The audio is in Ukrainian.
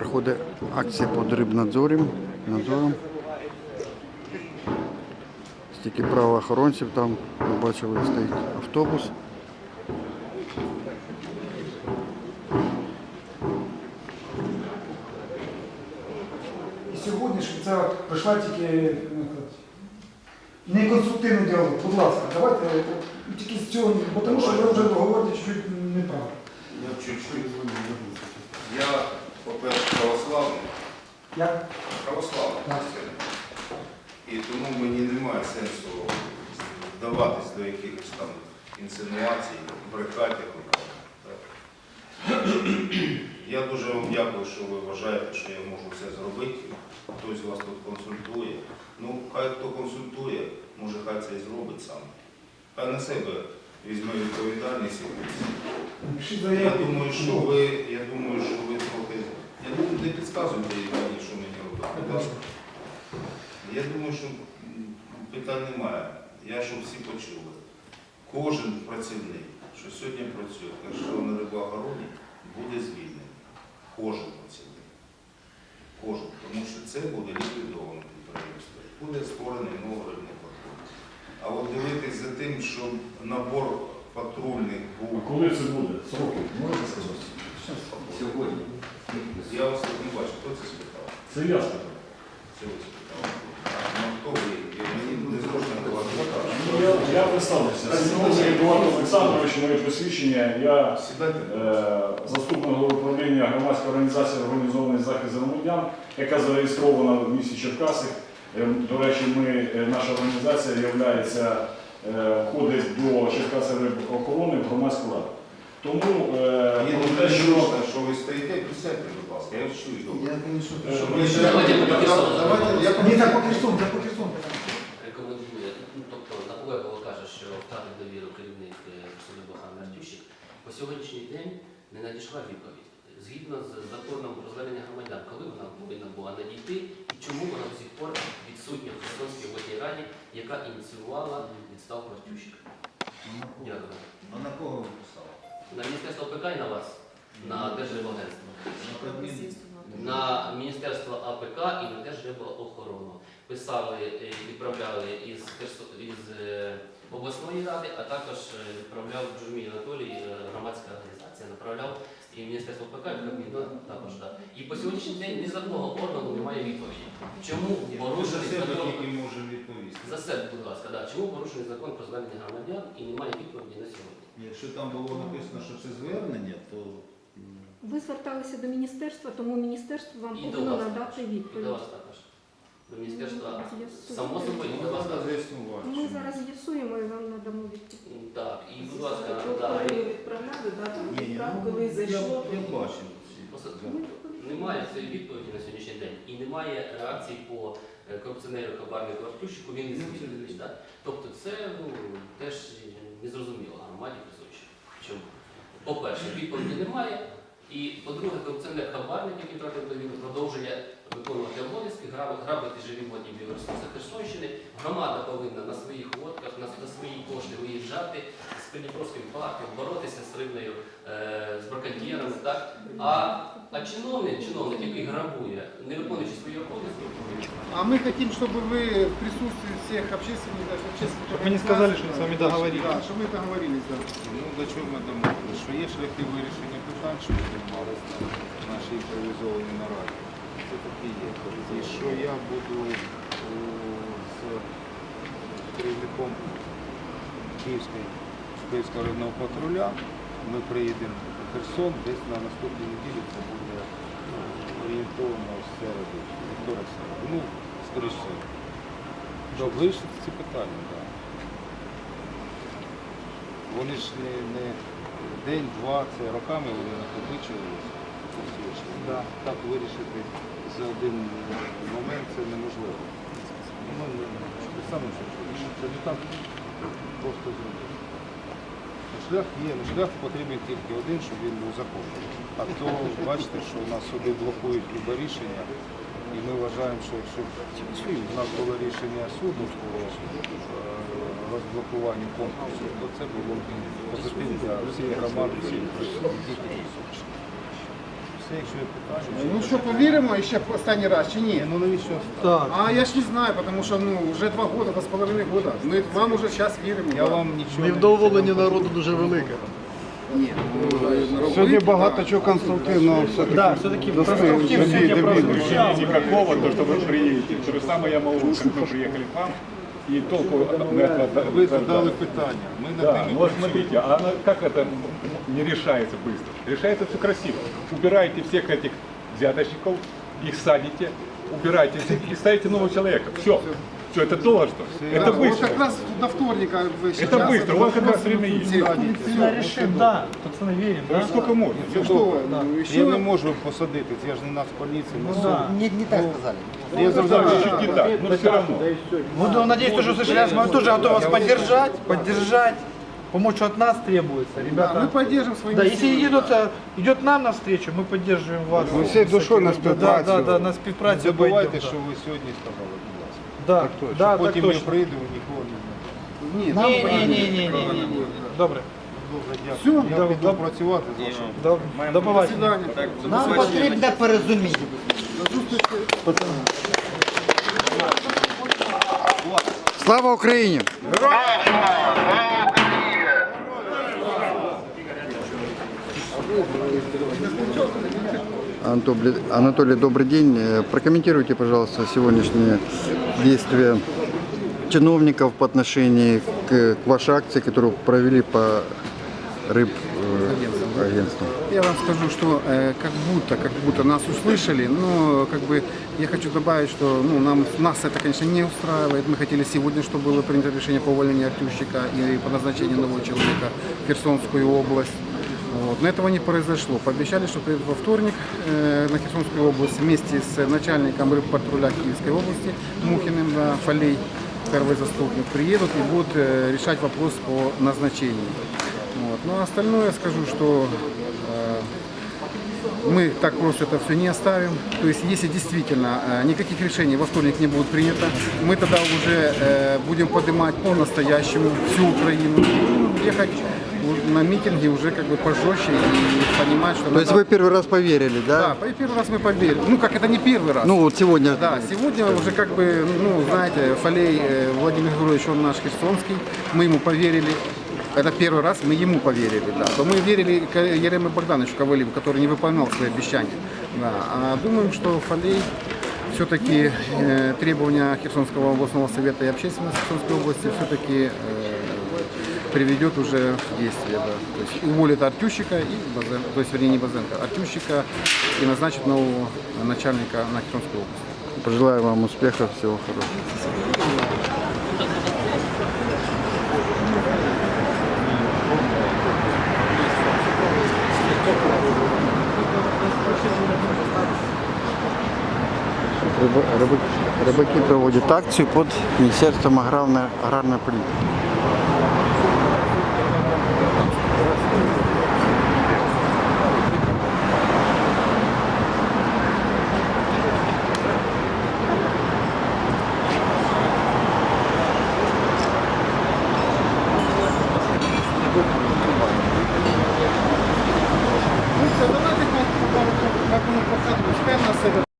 Проходить акція по дрібнадзорам. Надзорам. Стільки правоохоронців там, ви бачили, стоїть автобус. І сьогодні ж це прийшла тільки ну, не конструктивний діалог. Будь ласка, давайте е, тільки з цього, бо тому що ви вже говорите чуть неправильно. Я чуть-чуть. Я, по-перше, православний, Я православний Так. християнин. І тому мені немає сенсу вдаватись до якихось там інсинуацій, брехати. Я дуже вам дякую, що ви вважаєте, що я можу це зробити. Хтось вас тут консультує. Ну, хай хто консультує, може хай це і зробить сам. Хай на себе візьме відповідальність. і Я думаю, що ви, я думаю, що ви не підказуйте мені, що мені робити. будь ласка. Я думаю, що питань немає. Я щоб всі почули. Кожен працівник, що сьогодні працює, якщо на рибоогороді, буде звільнений. Кожен працівник. Кожен. Тому що це буде ліквідовано підприємство. Буде створений новий рибний патруль. А от дивитись за тим, щоб набор патрульних А був коли це буде? Сроки, можете сказати? Сьогодні. Я вас тут не бачу. Хто це спитав? Це я сказав. Це ви спитав. Ну, хто ви? Я- Мені не Ну. Я, я представився. Едуард Олександрович, моє посвідчення. Я Сідайте. е, заступник голови управління громадської організації Організований захист громадян, яка зареєстрована в місті Черкаси. Е, До речі, ми, е, наша організація являється, е, входить до Черкаси охорони в громадську. Тому е, про те, що що ви стоїте, присядьте, будь ласка. Я чую добре. Е, Що ми ми ще- Давайте, давайте, я Ні, так по Христу, так по рекомендує, ну, тобто каже, що втратив довіру керівник е, суду Богдан Артющик, по сьогоднішній день не надійшла відповідь. Згідно з законом про звернення громадян, коли вона повинна була надійти і чому вона до сих пор відсутня в Херсонській обласній раді, яка ініціювала відставку Артющика? Дякую. А на кого ви писали? На Міністерство ПК і на вас, на Держрибагентство. На Міністерство АПК і на Держрибоохорону. Писали, і відправляли із, із е, обласної ради, а також е, відправляв Джумій Анатолій, е, громадська організація, направляв і Міністерство АПК, і Кабмін ну, також. По сьогоднішній день ні з одного органу немає відповіді. Чому За порушений закон? тільки може відповісти. За себе, будь ласка, да. чому порушений закон про звернення громадян і немає відповіді на сьогодні? Якщо там було написано, що це звернення, то м, Ви зверталися до міністерства, тому міністерство вам І до повинно вас надати також. І відповідь. до вас також. До Міністерства Ну, само собою вас Можна з'ясувати. Ми зараз з'ясуємо і вам надамо відповідь. Так, і будь ласка, да, і відправляли, да, там ні, ні, відправку, ну, коли зайшло. я, я бачив ці. Просто Ми Немає цієї відповіді на сьогоднішній день і немає реакції по е, корупціонеру хабарнику Артющику, він не звільнений. Да? Тобто це ну, теж незрозуміло громаді присутні. Чому? По-перше, відповіді немає. І по-друге, корупціонер хабарник, який втратив довіру, продовжує виконувати обов'язки, грабити живі водні біоресурси Херсонщини. Громада повинна на своїх лодках, на, на свої кошти виїжджати з Придніпровським парком, боротися з рибною, е, з браконьєрами. А, а чиновник, чиновник, який грабує, не виконуючи свої обов'язки, А мы хотим, чтобы вы в присутствии всех общественных, общественных Чтобы они сказали, что с вами договорились. Да, чтобы мы договорились, да. Ну, до чого ми домовилися? Що є шляхи вирішення питань, що ми приймалися на нашій імпровізованій нараді. Це таки є. І що я буду о, з керівником Київської, Київського рибного патруля, ми приїдемо в Херсон, десь на наступній неділі це буде ну, орієнтовно в середу, вівторок середу. Ну, скоріше. Вирішити ці питання, так. Вони ж не, не день-два, це роками вони накопичувалися. Да. Так вирішити за один момент це неможливо. Самі це чуєте. Це не так просто зробити. Ну, Шлях є, але шлях потрібен тільки один, щоб він був законний. А то бачите, що у нас суди блокують любе рішення. І ми вважаємо, що якщо в нас було рішення суду по е, розблокуванню конкурсу, то це було б позитивно для всієї громади, всіх дітей. Це якщо я покажу. Ну що, повіримо ще останній раз чи ні? Ну навіщо? Так. А я ж не знаю, тому що ну, вже два роки, два з половиною года. Ми вам уже зараз віримо. Я вам нічого Невдоволення народу дуже велике. Ні, ну, Сьогодні багато чого конструктивного все-таки. Да, все-таки конструктив сегодня Ощущения никакого, то, что вы приедете. То же самое я могу, как мы приехали к вам, и толку мы от вас Ви задали питання. Ми над Да, ними ну вот працюємо. смотрите, а она, как это не решается быстро? Решается все красиво. Убираете всех этих взяточников, их садите, убираете всех и ставите нового человека. Все. Все, это долго что? Это Да, Вот быстро. как раз до вторника вы Это быстро, у вас как раз время есть. Решим, да, пацаны, верим, Ну, сколько можно? Ну что, вы, ну, еще Я не можу посадити, це ж не Нацполіція. не суд. Не, не так сказали. Я зрозумів. Чуть не так, но все равно. Буду надеюсь, что услышали, мы тоже готовы вас поддержать, поддержать, помочь, что от нас требуется, Да, мы ребята. поддержим своими Да, если силами. идет, э, идет нам навстречу, мы поддерживаем вас. Ми всією душою на Да, співпрацю. да, да, на Не співпрацю забувайте, пойдем, що ви сьогодні сказали, будь Так точно. да, так Потім я точно. прийду, нікого не знаю. Ні, Ні, нам ні, ні, ні, ні, ні, ні. Добре. Добре, Все, дякую. Я да, піду да. працювати з вашим. До, побачення. Нам потрібне порозуміння. Слава Україні! Анатолий, Анатолий, добрый день. Э, Прокомментируйте, пожалуйста, сегодняшние действия чиновников по отношению к, к вашей акции, которую провели по рыб э, агентству. Я вам скажу, что э, как будто, как будто нас услышали, но как бы я хочу добавить, что ну, нам, нас это, конечно, не устраивает. Мы хотели сегодня, чтобы было принято решение по увольнению Артющика и по назначению нового человека в Херсонскую область. Вот. Но этого не произошло. Пообещали, что приедут во вторник э, на Херсонскую область вместе с начальником рыбпатруля Киевской области Мухиным, да, Фалей, первый заступник, приедут и будут э, решать вопрос по назначению. Вот. Ну а остальное скажу, что э, мы так просто это все не оставим. То есть, если действительно э, никаких решений во вторник не будет принято, мы тогда уже э, будем поднимать по-настоящему всю Украину будем ехать на митинги уже как бы пожестче и понимать, что То есть вы первый раз поверили, Да, да? по- первый раз мы поверили. Ну как, это не первый раз. Ну вот сегодня. Да, сегодня уже как бы, ну, знаете, Фалей э, Владимир Григорьевич, он наш херсонский, мы ему поверили. Это первый раз мы ему поверили, да. То мы верили К- Ереме Богдановичу Ковалеву, который не выполнял свои обещания. Да. А думаем, что Фалей все-таки э, требования Херсонского областного совета и общественности Херсонской области все-таки приведет уже в действие, да. То есть уволит Артющика и Базен, то есть вернее не Базенко, Артющика и назначит нового начальника на Херсонскую область. Пожелаю вам успехов, всего хорошего. Рыба- рыбаки- Рыбаки проводят акцию под Министерством аграрной, аграрной политики.